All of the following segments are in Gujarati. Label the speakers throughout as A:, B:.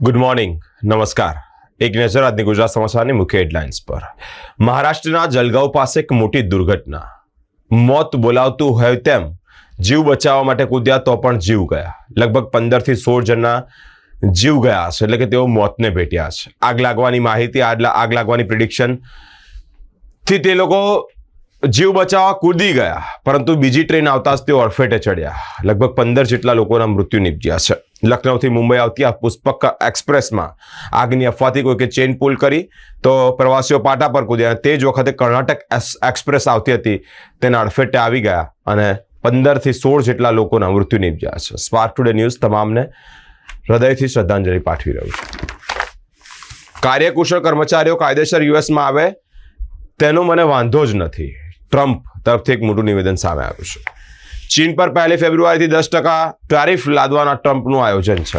A: ગુડ મોર્નિંગ નમસ્કાર. એક નજર આજની ગુજરાત સમાચારની મુખ્ય હેડલાઇન્સ પર. મહારાષ્ટ્રના જલગાંવ પાસે એક મોટી દુર્ઘટના. મોત બોલાવતું હોય તેમ જીવ બચાવવા માટે કૂદ્યા તો પણ જીવ ગયા. લગભગ પંદરથી સોળ જણના જીવ ગયા છે, એટલે કે તેઓ મોતને ભેટ્યા છે. આગ લાગવાની માહિતી, આગ આગ લાગવાની પ્રિડિક્શનથી તે લોકો જીવ બચાવવા કૂદી ગયા. પરંતુ બીજી ટ્રેન આવતા જ તેઓ અડફેટે ચડ્યા. લગભગ પંદર જેટલા લોકોના મૃત્યુ નીપજ્યા છે. લખનૌથી મુંબઈ આવતી આ પુષ્પક એક્સપ્રેસમાં આગની અફવાથી કોઈકે ચેન પુલ કરી તો પ્રવાસીઓ પાટા પર કૂદ્યા તે જ વખતે કર્ણાટક એક્સપ્રેસ આવતી હતી. તેના અડફેટે આવી ગયા અને પંદરથી સોળ જેટલા લોકોના મૃત્યુ નિપજ્યા છે. સ્પાર્ક ટુડે ન્યૂઝ તમામને હૃદયથી શ્રદ્ધાંજલિ પાઠવી રહ્યું કાર્યકુશળ કર્મચારીઓ કાયદેસર યુએસમાં આવે, તેનો મને વાંધો જ નથી. ટ્રમ્પ તરફથી એક મોટું નિવેદન સામે આવ્યું છે. ચીન પર પહેલી ફેબ્રુઆરીથી દસ ટકા ટેરિફ લાદવાના ટ્રમ્પનું આયોજન છે.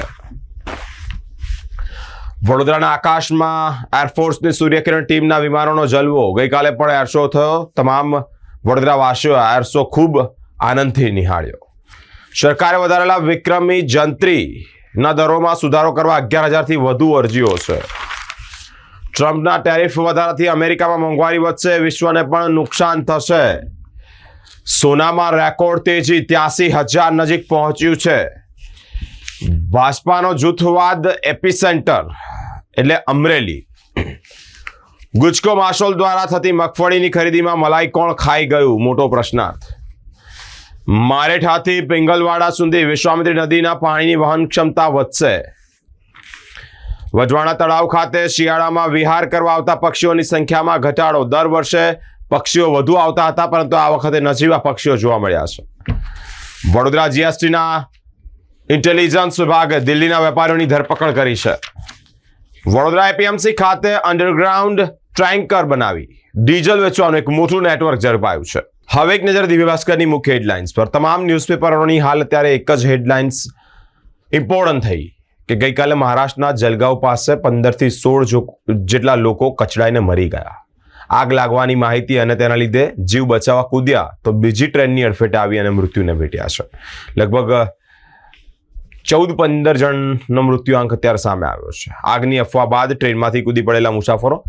A: વડોદરાના આકાશમાં એરફોર્સની સૂર્યકિરણ ટીમના વિમાનોનો જલવો. ગઈકાલે પણ એરશો થયો. તમામ વડોદરાવાસીઓ એરશો ખૂબ આનંદથી નિહાળ્યો. સરકારે વધારેલા વિક્રમી જંત્રીના દરોમાં સુધારો કરવા અગિયાર હજારથી વધુ અરજીઓ છે. ટ્રમ્પના ટેરિફ વધારાથી અમેરિકામાં મોંઘવારી વધશે. વિશ્વને પણ નુકસાન થશે. સોનામાં રેકોર્ડ તેજી ત્યાસી હજાર નજીક પહોંચ્યું છે. ભાજપાનો જૂથવાદ એપિસેન્ટર, એટલે અમરેલી. ગુજકો માસોલ દ્વારા થતી મગફળીની ખરીદીમાં મલાઈ કોણ ખાઈ ગયું? મોટો પ્રશ્નાર્થ. મારેઠાથી પિંગલવાડા સુધી વિશ્વામિત્રી નદીના પાણીની વહન ક્ષમતા વધશે. વજવાણા તળાવ ખાતે શિયાળામાં વિહાર કરવા આવતા પક્ષીઓની સંખ્યામાં ઘટાડો. દર વર્ષે પક્ષીઓ વધુ આવતા હતા, પરંતુ આ વખતે નજીવા પક્ષીઓ જોવા મળ્યા છે. વડોદરા જીએસટીના ઇન્ટેલિજન્સ વિભાગે દિલ્હીના વેપારીઓની ધરપકડ કરી છે. વડોદરા એપીએમસી ખાતે અંડરગ્રાઉન્ડ ટ્રેન્કર બનાવી, ડીઝલ વેચવાનું એક મોટું નેટવર્ક ઝડપાયું છે. હવે એક નજર દિવ્ય ભાસ્કરની મુખ્ય હેડલાઇન્સ પર. તમામ ન્યૂઝપેપરોની હાલ અત્યારે એક જ હેડલાઇન્સ ઇમ્પોર્ટન્ટ થઈ કે ગઈકાલે મહારાષ્ટ્રના જલગાંવ પાસે પંદરથી સોળ જેટલા લોકો કચડાઈને મરી ગયા. આગ લાગવાની માહિતી અને તેના લીધે જીવ બચાવવા કૂદ્યા તો બીજી ટ્રેનની અડફેટે આવી અને મૃત્યુને ભેટ્યા છે. લગભગ ચૌદ પંદર જણનો મૃત્યુઆંક અત્યારે સામે આવ્યો છે. આગની અફવા બાદ ટ્રેનમાંથી કૂદી પડેલા મુસાફરો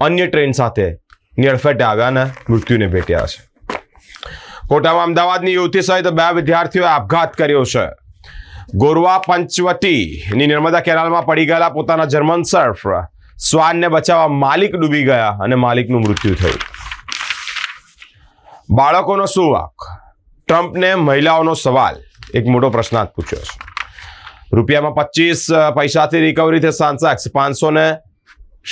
A: અન્ય ટ્રેન સાથે ની અડફેટે આવ્યા અને મૃત્યુને ભેટ્યા છે. કોટામાં અમદાવાદની યુવતી સહિત બે વિદ્યાર્થીઓએ આપઘાત કર્યો છે. ગોરવા પંચવટીની નર્મદા કેનાલમાં પડી ગયેલા પોતાના જર્મન સર્ફ શ્વાનને બચાવવા માલિક ડૂબી ગયા અને માલિકનું મૃત્યુ થયું. બાળકોનો શું વાક? ટ્રમ્પને મહિલાઓનો સવાલ. એક મોટો પ્રશ્નાર્થ પૂછ્યો છે. રૂપિયામાં પચીસ પૈસાથી રિકવરી થઈ સાંસેક્સ પાંચસો ને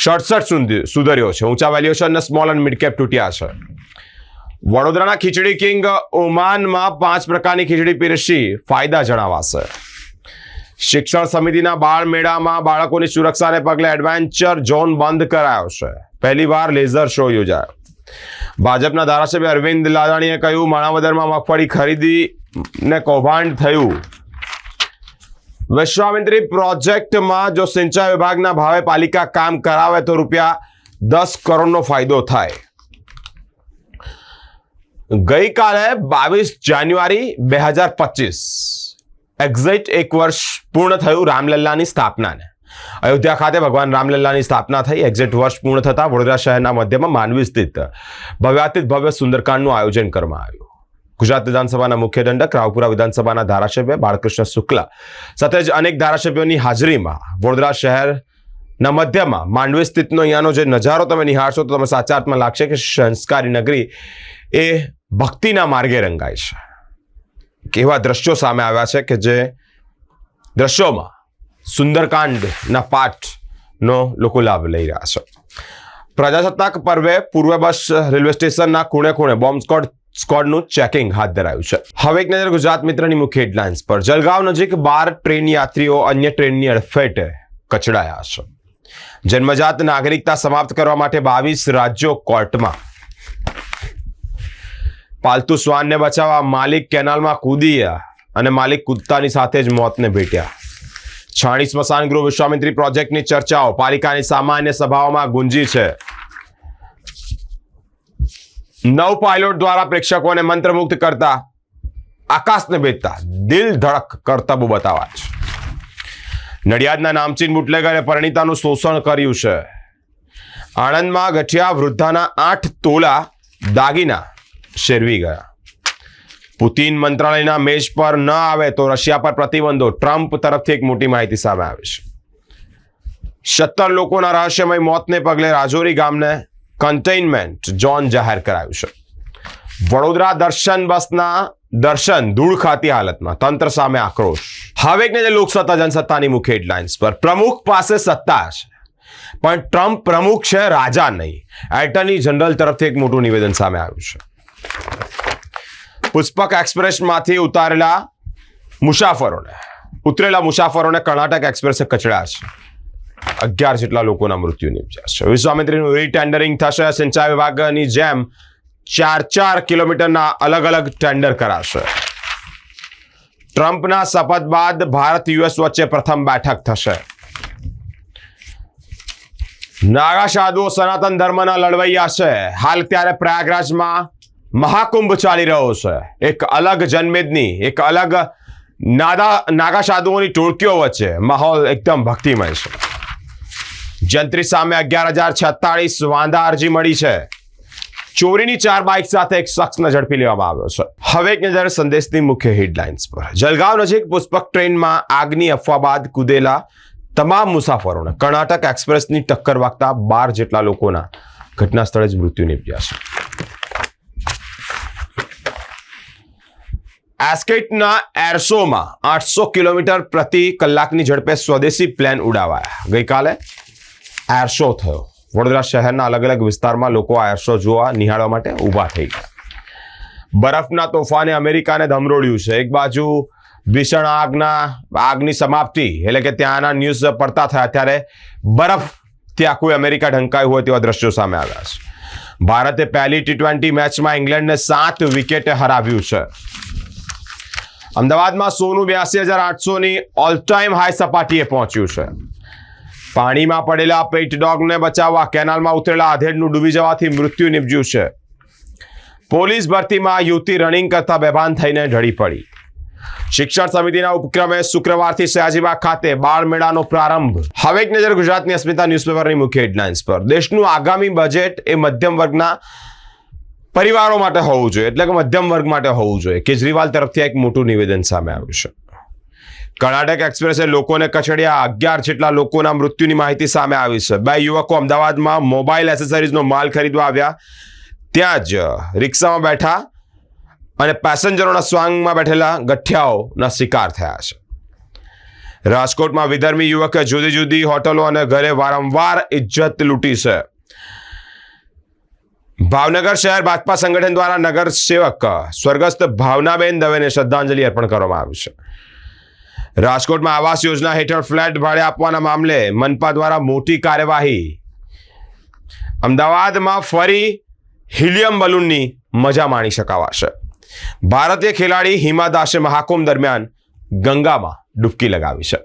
A: સડસઠ સુધી સુધર્યો છે. ઊંચા વેલ્યુએશન ને સ્મોલ એન્ડ મિડ કેપ તૂટ્યા છે. વડોદરાના ખીચડી કિંગ ઓમાનમાં પાંચ પ્રકારની ખીચડી પીરસી. ફાયદા જણાવાશે. શિક્ષણ સમિતિના બાળ મેળામાં બાળકોની સુરક્ષાને પગલે એડવેન્ચર ઝોન બંધ કરાયો છે. પહેલીવાર લેઝર શો યોજાયો. ભાજપના ધારાસભ્ય અરવિંદ લાલાણીએ કહ્યું, માણાવદરમાં મગફળી ખરીદી ને કૌભાંડ થયું. વિશ્વામિત્રી પ્રોજેક્ટમાં જો સિંચાઈ વિભાગના ભાવે પાલિકા કામ કરાવે તો રૂપિયા દસ કરોડનો ફાયદો થાય. ગઈકાલે બાવીસ જાન્યુઆરી બે હજાર પચીસ. એક્ઝેક્ટ એક વર્ષ પૂર્ણ થયું રામલલ્લાની સ્થાપનાને. અયોધ્યા ખાતે ભગવાન રામલલ્લાની સ્થાપના થઈ. એક્ઝેક્ટ વર્ષ પૂર્ણ થતાં વડોદરા શહેરના મધ્યમાં માનવી સ્થિત ભવ્યાતીત ભવ્ય સુંદરકાંડનું આયોજન કરવામાં આવ્યું. ગુજરાત વિધાનસભાના મુખ્ય દંડક, રાવપુરા વિધાનસભાના ધારાસભ્ય બાળકૃષ્ણ શુક્લા સાથે જ અનેક ધારાસભ્યોની હાજરીમાં વડોદરા શહેરના મધ્યમાં માંડવી સ્થિતનો અહીંયાનો જે નજારો તમે નિહાળશો તો તમે સાચા અર્થમાં લાગશે કે સંસ્કારી નગરી એ ભક્તિના માર્ગે રંગાય છે. કેવા દ્રશ્યો સામે આવ્યા છે કે જે દ્રશ્યોમાં સુંદરકાંડના પાઠનો લોકો લાભ લઈ રહ્યા છે. પ્રજાસત્તાક પર્વે પૂર્વ બસ રેલવે સ્ટેશનના ખૂણે ખૂણે બોમ્બ સ્કોડ, સ્કોડનું ચેકિંગ હાથ ધરાયું છે. હવે એક નજર ગુજરાત મિત્રની મુખ્ય હેડલાઇન્સ પર. જલગાંવ નજીક બાર ટ્રેન યાત્રીઓ અન્ય ટ્રેનની અડફેટે કચડાયા છે. જન્મજાત નાગરિકતા સમાપ્ત કરવા માટે બાવીસ રાજ્યો કોર્ટમાં પાલતુ શ્વાનને બચાવવા માલિક કેનાલમાં કૂદી ગયા અને માલિક કૂદતાની સાથે જ મોતને ભેટ્યા. છાણી સ્મશાન ગૃહ વિશ્વામિત્રી પ્રોજેક્ટની ચર્ચાઓ પાલિકાની સામાન્ય સભાઓમાં ગુંજી છે. નવ પાયલોટ દ્વારા પ્રેક્ષકોને મંત્રમુગ્ધ કરતા આકાશને ભેદતા દિલ ધડક કરતબો બતાવા છે. નડિયાદના નામચીન બુટલેગરે પરિણીતાનું શોષણ કર્યું છે. આણંદમાં ગઠિયા વૃદ્ધાના આઠ તોલા દાગીના શેરવી ગયા. પુતિન મંત્રાલયના મેજ પર ન આવે તો રશિયા પર પ્રતિબંધો. ટ્રમ્પ તરફથી એક મોટી માહિતી સામે આવી છે. સત્તર લોકોના રહસ્યમય મોતને પગલે રાજોરી ગામને કન્ટેઇનમેન્ટ ઝોન જાહેર કરાયું છે. વડોદરા દર્શન બસના દર્શન ધૂળ ખાતી હાલતમાં. તંત્ર સામે આક્રોશ. હવે જે લોકસત્તા જનસત્તાની મુખ્ય હેડલાઇન્સ પર. પ્રમુખ પાસે સત્તા છે. પણ ટ્રમ્પ પ્રમુખ છે, રાજા નહીં. એટર્ની જનરલ તરફથી એક મોટું નિવેદન સામે આવ્યું છે. પુષ્પક એક્સપ્રેસમાંથી ઉતારેલા મુસાફરોને, ઉતરેલા મુસાફરોને કર્ણાટક એક્સપ્રેસે કચડ્યા છે. અગિયાર જેટલા લોકોના મૃત્યુ નિપજ્યા છે. વિશ્વામિત્રીનું રીટેન્ડરિંગ થશે. સિંચાઈ વિભાગની જેમ ચાર ચાર કિલોમીટરના અલગ અલગ ટેન્ડર કરાશે. ટ્રમ્પના શપથ બાદ ભારત યુએસ વચ્ચે પ્રથમ બેઠક થશે. નાગા સાધુઓ સનાતન ધર્મના લડવૈયા છે. હાલ ત્યારે પ્રયાગરાજમાં મહાકુંભ ચાલી રહ્યો છે. એક અલગ જનમેદની, એક અલગ નાદા નાગા સાધુઓની ટોળકીઓ વચ્ચે માહોલ એકદમ ભક્તિમય છે. જંત્રી સામે અગિયાર હજાર છત્તાળીસ વાંધા અરજી મળી છે. ચોરીની ચાર બાઇક સાથે એક શખ્સને ઝડપી લેવામાં આવ્યો છે. હવે એક નજર સંદેશની મુખ્ય હેડલાઇન્સ પર. જલગાંવ નજીક પુષ્પક ટ્રેનમાં આગની અફવા બાદ કૂદેલા તમામ મુસાફરોને કર્ણાટક એક્સપ્રેસની ટક્કર વાગતા બાર જેટલા લોકોના ઘટના સ્થળે જ મૃત્યુ નિપજ્યા છે. એસ્કેટના એરસોમાં આઠસો કિલોમીટર પ્રતિ કલાકની ઝડપે સ્વદેશી પ્લેન ઉડાવાયા. ગઈકાલે એરશો થયો. વડોદરા શહેરના અલગ અલગ વિસ્તારમાં લોકો આ એરશો જોવા નિહાળવા માટે ઊભા થઈ ગયા. બરફના તોફાને અમેરિકાને ધમરોળ્યું છે. એક બાજુ ભીષણ આગના, આગની સમાપ્તિ, એટલે કે ત્યાંના ન્યૂઝ પડતા થયા, ત્યારે બરફ ત્યાં કોઈ અમેરિકા ઢંકાયું હોય તેવા દ્રશ્યો સામે આવ્યા છે. ભારતે પહેલી ટી ટ્વેન્ટી મેચમાં ઇંગ્લેન્ડને સાત વિકેટે હરાવ્યું છે. અમદાવાદમાં સોનું બ્યાસી હજાર આઠસોની ઓલ ટાઈમ હાઈ સપાટીએ પહોંચ્યું છે. પાણીમાં પડેલા પેટ ડોગને બચાવવા કેનાલમાં ઉતરેલા આધેડનું ડૂબી જવાથી મૃત્યુ નિપજ્યું છે. પોલીસ ભરતીમાં યુવતી રનિંગ કરતા બેભાન થઈને ઢળી પડી. શિક્ષણ સમિતિના ઉપક્રમે શુક્રવારથી સયાજીબાગ ખાતે બાળ મેળાનો પ્રારંભ. હવે એક નજર ગુજરાતની અસ્મિતા ન્યૂઝપેપરની મુખ્ય હેડલાઇન્સ પર. દેશનું આગામી બજેટ એ મધ્યમ વર્ગના પરિવારો માટે હોવું જોઈએ, એટલે કે મધ્યમ વર્ગ માટે હોવું જોઈએ. કેજરીવાલ તરફથી એક મોટું નિવેદન સામે આવ્યું છે. કર્ણાટક એક્સપ્રેસે લોકોને કચડ્યા અગિયાર જેટલા લોકોના મૃત્યુની માહિતી સામે આવી છે. બે યુવકો અમદાવાદમાં મોબાઈલ એસેસરીઝનો માલ ખરીદવા આવ્યા. ત્યાં જ રિક્ષામાં બેઠા અને પેસેન્જરોના સ્વાંગમાં બેઠેલા ગઠિયાઓના શિકાર થયા છે. રાજકોટમાં વિધર્મી યુવકે જુદી જુદી હોટલો અને ઘરે વારંવાર ઇજ્જત લૂંટી છે. ભાવનગર શહેર ભાજપા સંગઠન દ્વારા નગર સેવક, સ્વર્ગસ્થ ભાવનાબેન દવેને શ્રદ્ધાંજલિ અર્પણ કરવામાં આવ્યું છે. રાજકોટમાં આવાસ યોજના હેઠળ ફ્લેટ ભાડે આપવાના મામલે મનપા દ્વારા મોટી કાર્યવાહી. અમદાવાદમાં ફરી હિલિયમ બલૂનની મજા માણી શકાવાશે. ભારતીય ખેલાડી હિમા દાસે મહાકુંભ દરમિયાન ગંગામાં ડૂબકી લગાવી છે.